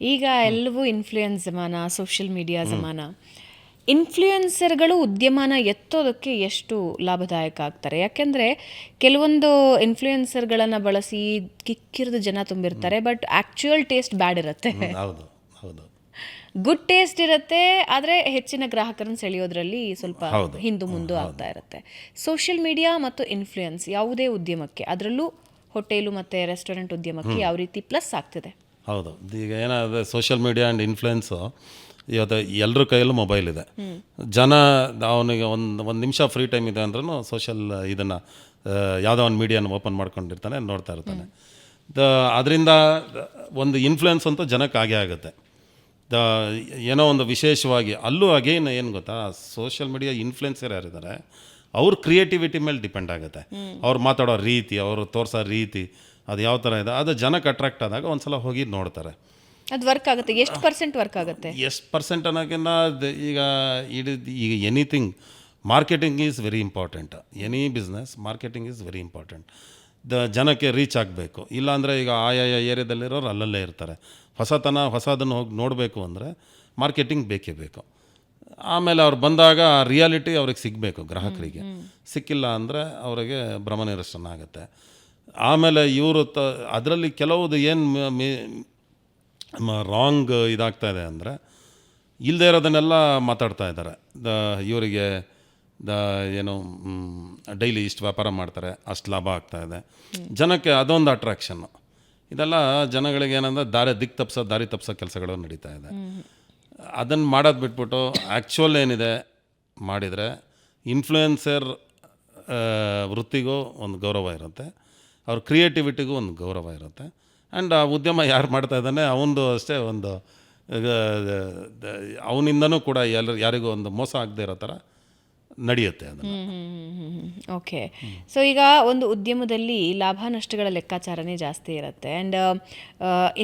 ಈಗ ಎಲ್ಲವೂ ಇನ್ಫ್ಲೂಯೆನ್ಸ್ ಜಮಾನ ಸೋಷಿಯಲ್ ಮೀಡಿಯಾ ಜಮಾನ. ಇನ್ಫ್ಲೂಯೆನ್ಸರ್ಗಳು ಉದ್ಯಮನ ಎತ್ತೋದಕ್ಕೆ ಎಷ್ಟು ಲಾಭದಾಯಕ ಆಗ್ತಾರೆ? ಯಾಕೆಂದರೆ ಕೆಲವೊಂದು ಇನ್ಫ್ಲೂಯೆನ್ಸರ್ಗಳನ್ನು ಬಳಸಿ ಕಿಕ್ಕಿರಿದ ಜನ ತುಂಬಿರ್ತಾರೆ ಬಟ್ ಆ್ಯಕ್ಚುಯಲ್ ಟೇಸ್ಟ್ ಬ್ಯಾಡ್ ಇರುತ್ತೆ. ಹೌದು ಹೌದು. ಗುಡ್ ಟೇಸ್ಟ್ ಇರುತ್ತೆ ಆದರೆ ಹೆಚ್ಚಿನ ಗ್ರಾಹಕರನ್ನು ಸೆಳೆಯೋದ್ರಲ್ಲಿ ಸ್ವಲ್ಪ ಹೌದು. ಹಿಂದು ಮುಂದು ಆಗ್ತಾ ಇರುತ್ತೆ. ಸೋಷಿಯಲ್ ಮೀಡಿಯಾ ಮತ್ತು ಇನ್ಫ್ಲೂಯೆನ್ಸ್ ಯಾವುದೇ ಉದ್ಯಮಕ್ಕೆ ಅದರಲ್ಲೂ ಹೋಟೆಲು ಮತ್ತು ರೆಸ್ಟೋರೆಂಟ್ ಉದ್ಯಮಕ್ಕೆ ಯಾವ ರೀತಿ ಪ್ಲಸ್ ಆಗ್ತಿದೆ? ಹೌದು. ಈಗ ಏನಾದರೆ ಸೋಷಿಯಲ್ ಮೀಡಿಯಾ ಆ್ಯಂಡ್ ಇನ್ಫ್ಲುಯೆನ್ಸು ಇವತ್ತು ಎಲ್ಲರ ಕೈಯಲ್ಲೂ ಮೊಬೈಲ್ ಇದೆ. ಜನ ಅವನಿಗೆ ಒಂದು ಒಂದು ನಿಮಿಷ ಫ್ರೀ ಟೈಮ್ ಇದೆ ಅಂದ್ರೂ ಸೋಷಿಯಲ್ ಇದನ್ನು ಯಾವುದೋ ಒಂದು ಮೀಡಿಯಾನ ಓಪನ್ ಮಾಡ್ಕೊಂಡಿರ್ತಾನೆ ನೋಡ್ತಾ ಇರ್ತಾನೆ. ದ ಅದರಿಂದ ಒಂದು ಇನ್ಫ್ಲುಯೆನ್ಸ್ ಅಂತೂ ಜನಕ್ಕೆ ಆಗೇ ಆಗುತ್ತೆ. ದ ಏನೋ ಒಂದು ವಿಶೇಷವಾಗಿ ಅಲ್ಲೂ ಅಗೇನ್ ಏನು ಗೊತ್ತಾ ಸೋಷಿಯಲ್ ಮೀಡಿಯಾ ಇನ್ಫ್ಲುಯೆನ್ಸರ್ ಯಾರಿದ್ದಾರೆ ಅವ್ರ ಕ್ರಿಯೇಟಿವಿಟಿ ಮೇಲೆ ಡಿಪೆಂಡ್ ಆಗುತ್ತೆ. ಅವ್ರು ಮಾತಾಡೋ ರೀತಿ ಅವರು ತೋರಿಸೋ ರೀತಿ ಅದು ಯಾವ ಥರ ಇದೆ? ಅದು ಜನಕ್ಕೆ ಅಟ್ರಾಕ್ಟ್ ಆದಾಗ ಒಂದು ಸಲ ಹೋಗಿ ನೋಡ್ತಾರೆ. ಅದು ವರ್ಕ್ ಆಗುತ್ತೆ. ಎಷ್ಟು ಪರ್ಸೆಂಟ್ ವರ್ಕ್ ಆಗುತ್ತೆ? ಎಷ್ಟು ಪರ್ಸೆಂಟ್ ಅನ್ನೋಕ್ಕಿಂತ ಈಗ ಇಡೀ ಈಗ anything marketing is very important any business marketing is very important the ಜನಕ್ಕೆ ರೀಚ್ ಆಗಬೇಕು. ಇಲ್ಲಾಂದರೆ ಈಗ ಆಯಾಯ ಏರಿಯಾದಲ್ಲಿರೋರು ಅಲ್ಲಲ್ಲೇ ಇರ್ತಾರೆ. ಹೊಸತನ ಹೊಸದನ್ನು ಹೋಗಿ ನೋಡಬೇಕು ಅಂದರೆ ಮಾರ್ಕೆಟಿಂಗ್ ಬೇಕೇ ಬೇಕು. ಆಮೇಲೆ ಅವ್ರು ಬಂದಾಗ ಆ ರಿಯಾಲಿಟಿ ಅವ್ರಿಗೆ ಸಿಗಬೇಕು ಗ್ರಾಹಕರಿಗೆ. ಸಿಕ್ಕಿಲ್ಲ ಅಂದರೆ ಅವರಿಗೆ ಭ್ರಮ ನಿರಸನ ಆಗುತ್ತೆ. ಆಮೇಲೆ ಇವರು ತ, ಅದರಲ್ಲಿ ಕೆಲವುದು ಏನು ರಾಂಗ್ ಇದಾಗ್ತಾ ಇದೆ ಅಂದರೆ ಇಲ್ಲದೆ ಇರೋದನ್ನೆಲ್ಲ ಮಾತಾಡ್ತಾ ಇದ್ದಾರೆ. ದ, ಇವರಿಗೆ ದ, ಏನು ಡೈಲಿ ಇಷ್ಟು ವ್ಯಾಪಾರ ಮಾಡ್ತಾರೆ, ಅಷ್ಟು ಲಾಭ ಆಗ್ತಾ ಇದೆ. ಜನಕ್ಕೆ ಅದೊಂದು ಅಟ್ರಾಕ್ಷನ್ನು ಇದೆಲ್ಲ ಜನಗಳಿಗೆ ಏನಂದ್ರೆ ದಾರಿ ದಿಕ್ ತಪ್ಸೋ, ದಾರಿ ತಪ್ಸೋ ಕೆಲಸಗಳು ನಡೀತಾ ಇದೆ. ಅದನ್ನು ಮಾಡೋದು ಬಿಟ್ಬಿಟ್ಟು ಆ್ಯಕ್ಚುಯಲ್ ಏನಿದೆ ಮಾಡಿದರೆ ಇನ್ಫ್ಲೂಯೆನ್ಸರ್ ವೃತ್ತಿಗೂ ಒಂದು ಗೌರವ ಇರುತ್ತೆ. ಅವ್ರ ಕ್ರಿಯೇಟಿವಿಟಿಗೂ ಒಂದು ಗೌರವ ಇರುತ್ತೆ. ಆ್ಯಂಡ್ ಆ ಉದ್ಯಮ ಯಾರು ಮಾಡ್ತಾ ಇದ್ದಾನೆ ಅವನದು ಅಷ್ಟೇ ಒಂದು ಅವನಿಂದನೂ ಕೂಡ ಎಲ್ಲರೂ ಯಾರಿಗೂ ಒಂದು ಮೋಸ ಆಗದೆ ಇರೋ ಥರ ನಡೆಯುತ್ತೆ ಅದು ಓಕೆ ಸೊ ಈಗ ಒಂದು ಉದ್ಯಮದಲ್ಲಿ ಲಾಭ ನಷ್ಟಗಳ ಲೆಕ್ಕಾಚಾರನೇ ಜಾಸ್ತಿ ಇರುತ್ತೆ. ಆ್ಯಂಡ್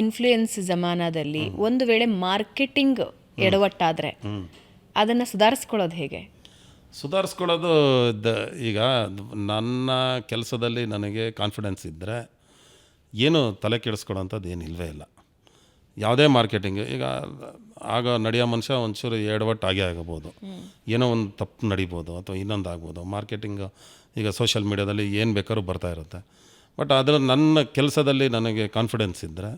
ಇನ್ಫ್ಲೂಯೆನ್ಸ್ ಜಮಾನದಲ್ಲಿ ಒಂದು ವೇಳೆ ಮಾರ್ಕೆಟಿಂಗ್ ಎಡವಟ್ಟಾದರೆ ಅದನ್ನು ಸುಧಾರಿಸ್ಕೊಳ್ಳೋದು ಹೇಗೆ? ಸುಧಾರಿಸ್ಕೊಳ್ಳೋದು ದ ಈಗ ನನ್ನ ಕೆಲಸದಲ್ಲಿ ನನಗೆ ಕಾನ್ಫಿಡೆನ್ಸ್ ಇದ್ದರೆ ಏನು ತಲೆ ಕೆಡಿಸ್ಕೊಳ್ಳೋಂಥದ್ದು ಏನು ಇಲ್ಲವೇ ಇಲ್ಲ. ಯಾವುದೇ ಮಾರ್ಕೆಟಿಂಗ್ ಈಗ ಆಗ ನಡೆಯೋ ಮನುಷ್ಯ ಒಂಚೂರು ಎಡವಟ್ಟು ಆಗೇ ಆಗಬೋದು. ಏನೋ ಒಂದು ತಪ್ಪು ನಡಿಬೋದು ಅಥವಾ ಇನ್ನೊಂದು ಆಗ್ಬೋದು. ಮಾರ್ಕೆಟಿಂಗ್ ಈಗ ಸೋಷಿಯಲ್ ಮೀಡ್ಯಾದಲ್ಲಿ ಏನು ಬೇಕಾದ್ರೂ ಬರ್ತಾ ಇರುತ್ತೆ. ಬಟ್ ಅದರ ನನ್ನ ಕೆಲಸದಲ್ಲಿ ನನಗೆ ಕಾನ್ಫಿಡೆನ್ಸ್ ಇದ್ದರೆ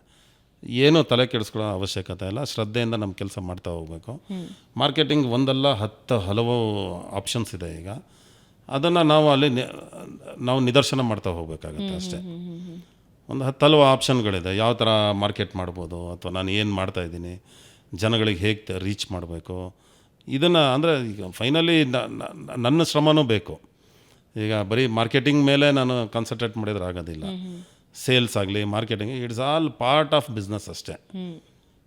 ಏನೂ ತಲೆ ಕೆಡಿಸ್ಕೊಳ್ಳೋ ಅವಶ್ಯಕತೆ ಇಲ್ಲ. ಶ್ರದ್ಧೆಯಿಂದ ನಮ್ಮ ಕೆಲಸ ಮಾಡ್ತಾ ಹೋಗಬೇಕು. ಮಾರ್ಕೆಟಿಂಗ್ ಒಂದಲ್ಲ ಹತ್ತು ಹಲವು ಆಪ್ಷನ್ಸ್ ಇದೆ ಈಗ. ಅದನ್ನು ನಾವು ಅಲ್ಲಿ ನಾವು ನಿದರ್ಶನ ಮಾಡ್ತಾ ಹೋಗಬೇಕಾಗತ್ತೆ ಅಷ್ಟೇ. ಒಂದು ಹತ್ತು ಹಲವು ಆಪ್ಷನ್ಗಳಿದೆ ಯಾವ ಥರ ಮಾರ್ಕೆಟ್ ಮಾಡ್ಬೋದು ಅಥವಾ ನಾನು ಏನು ಮಾಡ್ತಾ ಇದ್ದೀನಿ ಜನಗಳಿಗೆ ಹೇಗೆ ರೀಚ್ ಮಾಡಬೇಕು. ಇದನ್ನು ಅಂದರೆ ಈಗ ಫೈನಲಿ ನನ್ನ ಶ್ರಮನೂ ಬೇಕು. ಈಗ ಬರೀ ಮಾರ್ಕೆಟಿಂಗ್ ಮೇಲೆ ನಾನು ಕಾನ್ಸಂಟ್ರೇಟ್ ಮಾಡಿದ್ರೆ ಆಗೋದಿಲ್ಲ. ಸೇಲ್ಸ್ ಆಗಲಿ marketing it's all part of business ಅಷ್ಟೇ.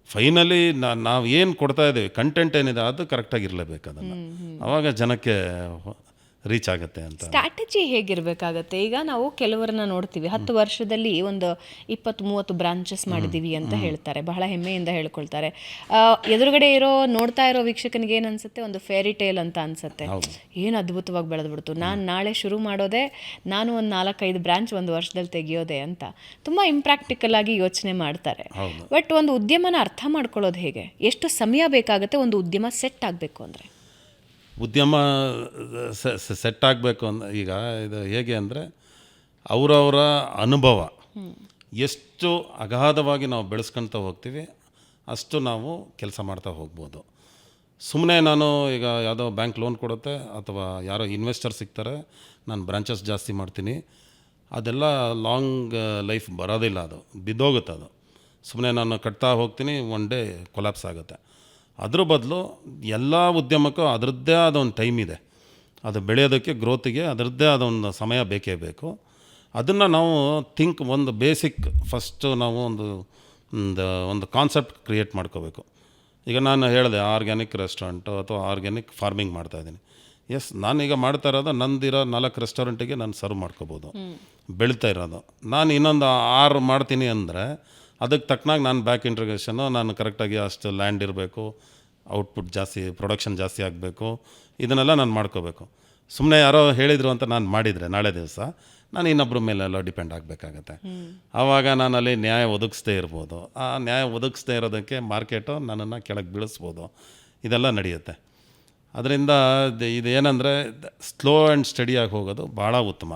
ಫೈನಲಿ ನಾವು ಏನು ಕೊಡ್ತಾ ಇದ್ದೀವಿ ಕಂಟೆಂಟ್ ಏನಿದೆ ಅದು ಕರೆಕ್ಟಾಗಿರಲೇಬೇಕು ಅದನ್ನು. ಆವಾಗ ಜನಕ್ಕೆ ರೀಚ್ ಆಗುತ್ತೆ ಅಂತ ಸ್ಟ್ರಾಟಜಿ ಹೇಗಿರಬೇಕಾಗತ್ತೆ? ಈಗ ನಾವು ಕೆಲವರನ್ನ ನೋಡ್ತೀವಿ. ಹತ್ತು ವರ್ಷದಲ್ಲಿ ಒಂದು ಇಪ್ಪತ್ತು ಮೂವತ್ತು ಬ್ರಾಂಚಸ್ ಮಾಡಿದ್ದೀವಿ ಅಂತ ಹೇಳ್ತಾರೆ. ಬಹಳ ಹೆಮ್ಮೆಯಿಂದ ಹೇಳ್ಕೊಳ್ತಾರೆ. ಎದುರುಗಡೆ ಇರೋ ನೋಡ್ತಾ ಇರೋ ವೀಕ್ಷಕನಿಗೆ ಏನು ಅನ್ಸುತ್ತೆ ಒಂದು ಫೇರಿ ಟೇಲ್ ಅಂತ ಅನ್ಸುತ್ತೆ. ಏನು ಅದ್ಭುತವಾಗಿ ಬೆಳೆದ್ಬಿಡ್ತು. ನಾನು ನಾಳೆ ಶುರು ಮಾಡೋದೇ ನಾನು ಒಂದು ನಾಲ್ಕೈದು ಬ್ರಾಂಚ್ ಒಂದು ವರ್ಷದಲ್ಲಿ ತೆಗಿಯೋದೆ ಅಂತ ತುಂಬ ಇಂಪ್ರಾಕ್ಟಿಕಲ್ ಆಗಿ ಯೋಚನೆ ಮಾಡ್ತಾರೆ. ಬಟ್ ಒಂದು ಉದ್ಯಮನ ಅರ್ಥ ಮಾಡ್ಕೊಳ್ಳೋದು ಹೇಗೆ? ಎಷ್ಟು ಸಮಯ ಬೇಕಾಗುತ್ತೆ ಒಂದು ಉದ್ಯಮ ಸೆಟ್ ಆಗಬೇಕು ಅಂದರೆ? ಉದ್ಯಮ ಸೆಟ್ ಆಗಬೇಕು ಅಂದ, ಈಗ ಇದು ಹೇಗೆ ಅಂದರೆ ಅವರವರ ಅನುಭವ. ಎಷ್ಟು ಅಗಾಧವಾಗಿ ನಾವು ಬೆಳೆಸ್ಕೊಳ್ತಾ ಹೋಗ್ತೀವಿ, ಅಷ್ಟು ನಾವು ಕೆಲಸ ಮಾಡ್ತಾ ಹೋಗ್ಬೋದು. ಸುಮ್ಮನೆ ನಾನು ಈಗ ಯಾವುದೋ ಬ್ಯಾಂಕ್ ಲೋನ್ ಕೊಡುತ್ತೆ, ಅಥವಾ ಯಾರೋ ಇನ್ವೆಸ್ಟರ್ ಸಿಗ್ತಾರೆ, ನಾನು ಬ್ರಾಂಚಸ್ ಜಾಸ್ತಿ ಮಾಡ್ತೀನಿ, ಅದೆಲ್ಲ ಲಾಂಗ್ ಲೈಫ್ ಬರೋದಿಲ್ಲ ಅದು, ಬಿದ್ದೋಗುತ್ತೆ ಅದು. ಸುಮ್ಮನೆ ನಾನು ಕಟ್ತಾ ಹೋಗ್ತೀನಿ, ಒನ್ ಡೇ ಕೊಲಾಪ್ಸ್ ಆಗುತ್ತೆ. ಅದ್ರ ಬದಲು ಎಲ್ಲ ಉದ್ಯಮಕ್ಕೂ ಅದರದ್ದೇ ಆದ ಒಂದು ಟೈಮ್ ಇದೆ. ಅದು ಬೆಳೆಯೋದಕ್ಕೆ ಗ್ರೋತಿಗೆ ಅದರದ್ದೇ ಆದ ಒಂದು ಸಮಯ ಬೇಕೇ ಬೇಕು. ಅದನ್ನು ನಾವು ಥಿಂಕ್ ಒಂದು ಬೇಸಿಕ್ ಫಸ್ಟು ನಾವು ಒಂದು ಒಂದು ಒಂದು ಕಾನ್ಸೆಪ್ಟ್ ಕ್ರಿಯೇಟ್ ಮಾಡ್ಕೋಬೇಕು. ಈಗ ನಾನು ಹೇಳಿದೆ ಆರ್ಗ್ಯಾನಿಕ್ ರೆಸ್ಟೋರೆಂಟು ಅಥವಾ ಆರ್ಗ್ಯಾನಿಕ್ ಫಾರ್ಮಿಂಗ್ ಮಾಡ್ತಾಯಿದ್ದೀನಿ ಎಸ್ ನಾನೀಗ ಮಾಡ್ತಾ ಇರೋದು ನಂದಿರೋ ನಾಲ್ಕು ರೆಸ್ಟೋರೆಂಟಿಗೆ ನಾನು ಸರ್ವ್ ಮಾಡ್ಕೋಬೋದು. ಬೆಳೀತಾ ಇರೋದು. ನಾನು ಇನ್ನೊಂದು ಆರು ಮಾಡ್ತೀನಿ ಅಂದರೆ ಅದಕ್ಕೆ ತಕ್ಕನಾಗಿ ನಾನು ಬ್ಯಾಕ್ ಇಂಟ್ರಿಗೇಷನ್ನು ನಾನು ಕರೆಕ್ಟಾಗಿ ಅಷ್ಟು ಲ್ಯಾಂಡ್ ಇರಬೇಕು ಔಟ್ಪುಟ್ ಜಾಸ್ತಿ ಪ್ರೊಡಕ್ಷನ್ ಜಾಸ್ತಿ ಆಗಬೇಕು, ಇದನ್ನೆಲ್ಲ ನಾನು ಮಾಡ್ಕೋಬೇಕು. ಸುಮ್ಮನೆ ಯಾರೋ ಹೇಳಿದರು ಅಂತ ನಾನು ಮಾಡಿದರೆ ನಾಳೆ ದಿವಸ, ನಾನು ಇನ್ನೊಬ್ಬರ ಮೇಲೆಲ್ಲ ಡಿಪೆಂಡ್ ಆಗಬೇಕಾಗತ್ತೆ. ಆವಾಗ ನಾನು ಅಲ್ಲಿ ನ್ಯಾಯ ಒದಗಿಸ್ದೇ ಇರ್ಬೋದು. ಆ ನ್ಯಾಯ ಒದಗಿಸ್ದೇ ಇರೋದಕ್ಕೆ ಮಾರ್ಕೆಟು ನನ್ನನ್ನು ಕೆಳಗೆ ಬೀಳಿಸ್ಬೋದು. ಇದೆಲ್ಲ ನಡೆಯುತ್ತೆ. ಅದರಿಂದ ಇದೇನೆಂದರೆ ಸ್ಲೋ ಆ್ಯಂಡ್ ಸ್ಟಡಿಯಾಗಿ ಹೋಗೋದು ಭಾಳ ಉತ್ತಮ.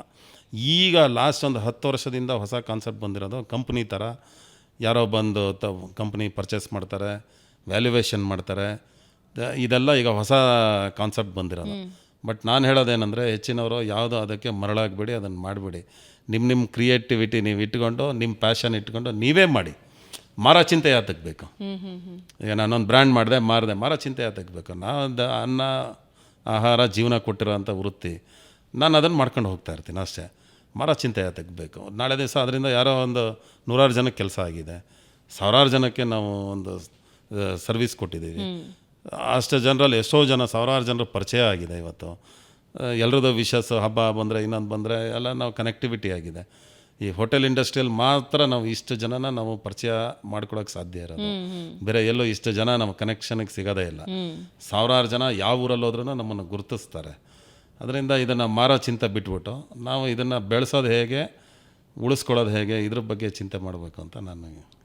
ಈಗ ಲಾಸ್ಟ್ ಒಂದು ಹತ್ತು ವರ್ಷದಿಂದ ಹೊಸ ಕಾನ್ಸೆಪ್ಟ್ ಬಂದಿರೋದು ಕಂಪ್ನಿ ಥರ ಯಾರೋ ಬಂದು ತ ಕಂಪ್ನಿ ಪರ್ಚೇಸ್ ಮಾಡ್ತಾರೆ ವ್ಯಾಲ್ಯೂವೇಷನ್ ಮಾಡ್ತಾರೆ. ಇದೆಲ್ಲ ಈಗ ಹೊಸ ಕಾನ್ಸೆಪ್ಟ್ ಬಂದಿರೋದು. ಬಟ್ ನಾನು ಹೇಳೋದೇನೆಂದರೆ ಹೆಚ್ಚಿನವರು ಯಾವುದೋ ಅದಕ್ಕೆ ಮರಳಾಗಬೇಡಿ ಅದನ್ನು ಮಾಡಬೇಡಿ. ನಿಮ್ಮ ನಿಮ್ಮ ಕ್ರಿಯೇಟಿವಿಟಿ ನೀವು ಇಟ್ಕೊಂಡು ನಿಮ್ಮ ಪ್ಯಾಷನ್ ಇಟ್ಕೊಂಡು ನೀವೇ ಮಾಡಿ. ಮಾರ ಚಿಂತೆ ಯಾತಕ್ಕೆ ಬೇಕು ಈಗ ನಾನೊಂದು ಬ್ರ್ಯಾಂಡ್ ಮಾಡಿದೆ ಮಾರಿದೆ ಮಾರ ಚಿಂತೆ ಯಾತಕ್ಕೆ ಬೇಕು ನಾವು ದ- ಅನ್ನ ಆಹಾರ ಜೀವನ ಕೊಟ್ಟಿರೋಂಥ ವೃತ್ತಿ ನಾನು ಅದನ್ನು ಮಾಡ್ಕೊಂಡು ಹೋಗ್ತಾ ಇರ್ತೀನಿ ಅಷ್ಟೇ. ಮಾರೋ ಚಿಂತೆ ತೆಗಬೇಕು. ಬೇಕು ನಾಳೆ ದಿವಸ ಅದರಿಂದ ಯಾರೋ ಒಂದು ನೂರಾರು ಜನಕ್ಕೆ ಕೆಲಸ ಆಗಿದೆ. ಸಾವಿರಾರು ಜನಕ್ಕೆ ನಾವು ಒಂದು ಸರ್ವಿಸ್ ಕೊಟ್ಟಿದ್ದೀವಿ. ಅಷ್ಟು ಜನರಲ್ಲಿ ಎಷ್ಟೋ ಜನ ಸಾವಿರಾರು ಜನರ ಪರಿಚಯ ಆಗಿದೆ ಇವತ್ತು. ಎಲ್ರದ್ದು ವಿಶಸ್ ಹಬ್ಬ ಬಂದರೆ ಇನ್ನೊಂದು ಬಂದರೆ ಎಲ್ಲ ನಾವು ಕನೆಕ್ಟಿವಿಟಿ ಆಗಿದೆ. ಈ ಹೋಟೆಲ್ ಇಂಡಸ್ಟ್ರಿಯಲ್ಲಿ ಮಾತ್ರ ನಾವು ಇಷ್ಟು ಜನನ ನಾವು ಪರಿಚಯ ಮಾಡ್ಕೊಳಕ್ಕೆ ಸಾಧ್ಯ ಇರೋದು. ಬೇರೆ ಎಲ್ಲೋ ಇಷ್ಟು ಜನ ನಮ್ಮ ಕನೆಕ್ಷನ್ಗೆ ಸಿಗೋದೇ ಇಲ್ಲ. ಸಾವಿರಾರು ಜನ ಯಾವ ಊರಲ್ಲಿ ಹೋದ್ರೂ ನಮ್ಮನ್ನು ಗುರುತಿಸ್ತಾರೆ. ಅದರಿಂದ ಇದನ್ನು ಮಾರೋ ಚಿಂತೆ ಬಿಟ್ಬಿಟ್ಟು ನಾವು ಇದನ್ನು ಬೆಳೆಸೋದು ಹೇಗೆ, ಉಳಿಸ್ಕೊಳ್ಳೋದು ಹೇಗೆ, ಇದ್ರ ಬಗ್ಗೆ ಚಿಂತೆ ಮಾಡಬೇಕು ಅಂತ ನಾನು